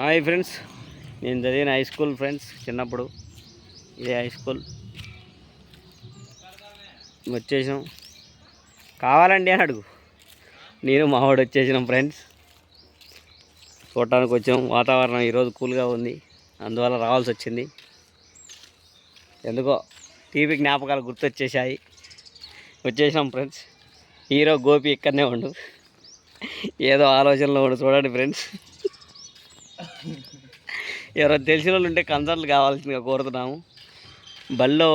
Hi friends నేను చదివిన high school friends చిన్నప్పుడు. ఇదే హై స్కూల్. వచ్చేసాం కావాలండి అని అడుగు. నేను మావాడు వచ్చేసినాం ఫ్రెండ్స్. చూడటానికి వచ్చాం. వాతావరణం ఈరోజు కూల్గా ఉంది. అందువల్ల రావాల్సి వచ్చింది. ఎందుకో టీవీ జ్ఞాపకాలు గుర్తొచ్చేసాయి వచ్చేసాం ఫ్రెండ్స్. హీరో గోపి ఇక్కడనే ఉండు. ఏదో ఆలోచనలో ఉండు. చూడండి ఫ్రెండ్స్. ఎవరో తెలిసిన వాళ్ళు ఉంటే కన్సల్ట్ కావాల్సిందిగా కోరుతున్నాము. బళ్ళో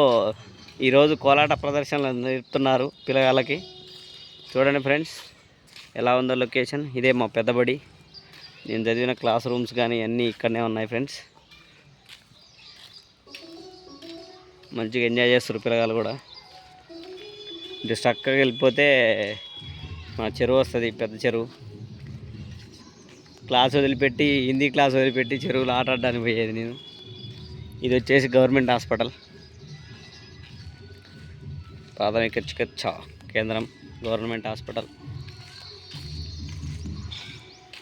ఈరోజు కోలాట ప్రదర్శనలు నేర్పుతున్నారు పిల్లగాళ్ళకి. చూడండి ఫ్రెండ్స్ ఎలా ఉందో లొకేషన్. ఇదే మా పెద్దబడి. నేను చదివిన క్లాస్ రూమ్స్ కానీ అన్నీ ఇక్కడనే ఉన్నాయి ఫ్రెండ్స్. మంచిగా ఎంజాయ్ చేస్తారు పిల్లగాళ్ళు కూడా. జస్ట్ అక్కడికి వెళ్ళిపోతే మా చెరువు వస్తుంది పెద్ద చెరువు. క్లాస్ వదిలిపెట్టి హిందీ క్లాస్ వదిలిపెట్టి చెరువులో ఆట ఆడడానికి పోయేది నేను. ఇది వచ్చేసి గవర్నమెంట్ హాస్పిటల్. ప్రాథమిక చికిత్స కేంద్రం గవర్నమెంట్ హాస్పిటల్.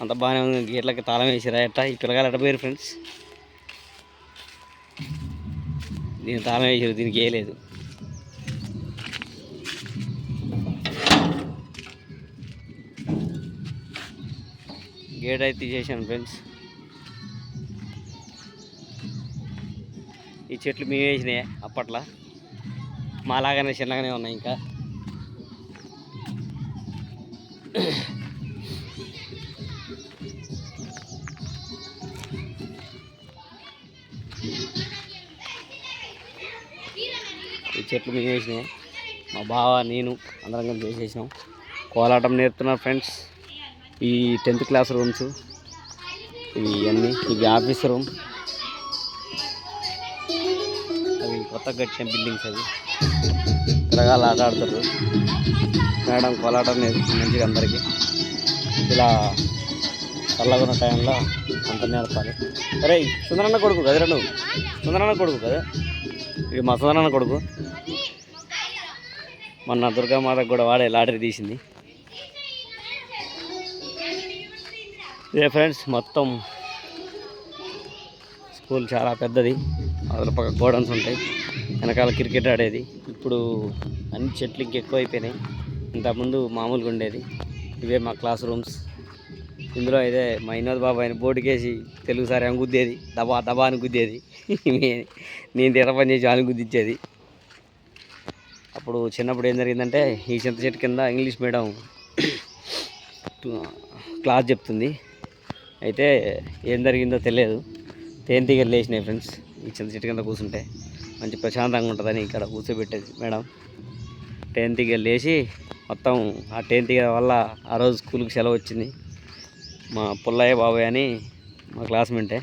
అంత బాగానే ఉంది. గేట్లకి తాళం వేసిరా ఎట్ట ఈ పిల్లగాలు ఎట్ట పోయారు ఫ్రెండ్స్? దీనికి తాళం వేసారు దీనికి వేయలేదు గేట్ అయితే తీసేసాను ఫ్రెండ్స్. ఈ చెట్లు మేము వేసినాయి అప్పట్లో. మాలాగానే చిన్నగానే ఉన్నాయి ఇంకా. ఈ చెట్లు మేము వేసినాయి. మా బావ నేను అందరం కలిసి వేసేసినాం. కోలాటం నేర్పుతున్నారు ఫ్రెండ్స్. ఈ టెన్త్ క్లాస్ రూమ్స్ ఇవి అన్నీ ఇవి ఆఫీస్ రూమ్. అవి కొత్త కట్టిన బిల్డింగ్స్ అవి. పిల్లగాళ్ళు ఆట మేడం కోలాటం నేర్పుతుంది మంచిగా అందరికీ. ఇలా చల్లగా ఉన్న టైంలో అంత నేర్పాలి. అరే సుందరన్న కొడుకు కదరా నువ్వు? సుందరన్న కొడుకు కదా? ఇది మా సుందరన్న కొడుకు. మొన్న దుర్గామాతకు కూడా వాడే లాటరీ తీసింది. ఇదే ఫ్రెండ్స్ మొత్తం స్కూల్ చాలా పెద్దది. అదన పక్క గోడౌన్స్ ఉంటాయి. వెనకాల క్రికెట్ ఆడేది. ఇప్పుడు అన్ని చెట్లు ఇంక ఎక్కువ అయిపోయినాయి ఇంతకుముందు మామూలుగా ఉండేది. ఇవే మా క్లాస్ రూమ్స్. ఇందులో అయితే మా వినోద్ బాబు ఆయన బోర్డుకేసి తెలుగు సార్ గుద్దేది. దబా దబా అని గుద్దేది. నేను తిరపని చేసి అని గుద్దిచ్చేది. అప్పుడు చిన్నప్పుడు ఏం జరిగిందంటే ఈ చింత చెట్టు కింద ఇంగ్లీష్ మీడియం క్లాస్ చెప్తుంది. అయితే ఏం జరిగిందో తెలియదు. తేనెటీగలు లేచినాయి ఫ్రెండ్స్. ఈ చింత చెట్టు కింద కూర్చుంటే మంచి ప్రశాంతంగా ఉంటుందని ఇక్కడ కూర్చోబెట్టేది మేడం. తేనెటీగలు లేచి మొత్తం ఆ తేనెటీగ వల్ల ఆ రోజు స్కూల్కి సెలవు వచ్చింది. మా పుల్లయ్య బాబాయ్ అని మా క్లాస్మేటే.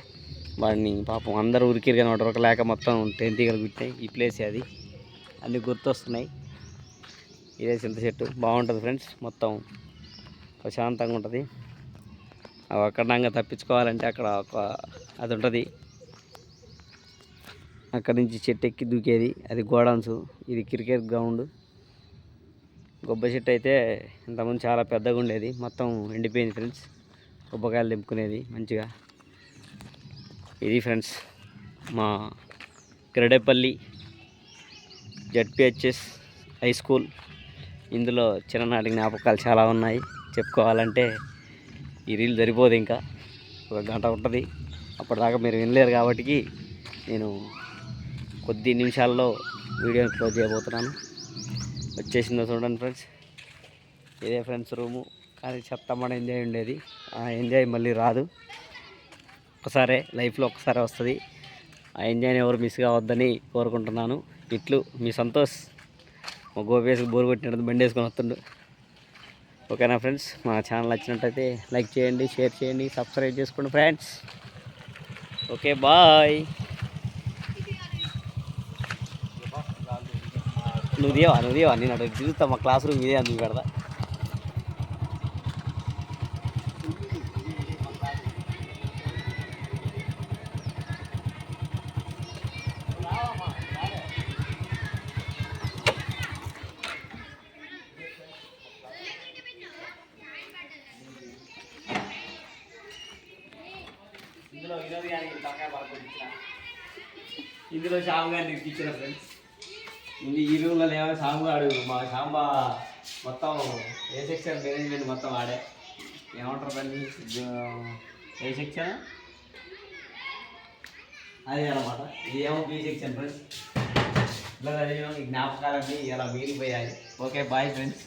వాడిని పాపం అందరూ ఉరికిరు కానీ వాడు లేక మొత్తం తేనెటీగలు గుట్టాయి ఈ ప్లేస్ అది. అన్నీ గుర్తొస్తున్నాయి. ఇదే చింత చెట్టు. బాగుంటుంది ఫ్రెండ్స్. మొత్తం ప్రశాంతంగా ఉంటుంది. అవి అక్కడ తప్పించుకోవాలంటే అక్కడ ఒక అది ఉంటుంది. అక్కడి నుంచి చెట్టు ఎక్కి దూకేది. అది గోడౌన్స్. ఇది క్రికెట్ గ్రౌండ్. గొబ్బ చెట్టు అయితే ఇంతకుముందు చాలా పెద్దగా ఉండేది. మొత్తం ఎండిపోయింది ఫ్రెండ్స్. గొబ్బకాయలు దింపుకునేది మంచిగా. ఇది ఫ్రెండ్స్ మా కిరడేపల్లి జడ్పిహెచ్ఎస్ హై స్కూల్. ఇందులో చిన్ననాటి జ్ఞాపకాలు చాలా ఉన్నాయి. చెప్పుకోవాలంటే ఈ రీల్ సరిపోదు ఇంకా. ఒక గంట ఉంటుంది. అప్పటిదాకా మీరు వినలేరు కాబట్టి నేను కొద్ది నిమిషాల్లో వీడియోని క్లోజ్ చేయబోతున్నాను. వచ్చేసిందో చూడండి ఫ్రెండ్స్. ఇదే ఫ్రెండ్స్ రూము. కానీ చెత్తమ్మడ ఎంజాయ్ ఉండేది. ఆ ఎంజాయ్ మళ్ళీ రాదు. ఒకసారే లైఫ్లో ఒకసారి వస్తుంది. ఆ ఎంజాయ్ని ఎవరు మిస్ కావద్దని కోరుకుంటున్నాను. ఇట్లు మీ సంతోష్. మా గోపేసి బోరు కొట్టినట్టు బండి వేసుకొని వస్తుండు. ఓకేనా ఫ్రెండ్స్? మా ఛానల్ నచ్చినట్టయితే లైక్ చేయండి షేర్ చేయండి సబ్స్క్రైబ్ చేసుకోండి ఫ్రెండ్స్. Okay bye. నువ్వు దేవా నువ్వు దేవా నేను అటు తిరుగుతా మా క్లాస్ రూమ్ ఇదే అందుకు పెడదా ఇందులో శ్యామ్ గారిని ఇరికిచ్చిన ఫ్రెండ్స్ ఇది ఈ రూమ్లో ఏమో శ్యామ్ గాడు మా శ్యాంబా మొత్తం ఏ సెక్షన్ మేనేజ్మెంట్ మొత్తం ఆడే. ఏమంటారు దాన్ని ఏ సెక్షన్ అదే అనమాట ఇది ఏమో బి సెక్షన్ ఫ్రెండ్స్ ఇలా చదివినాం జ్ఞాపకాలన్నీ ఇలా మీరిపోయాయి ఓకే బాయ్ ఫ్రెండ్స్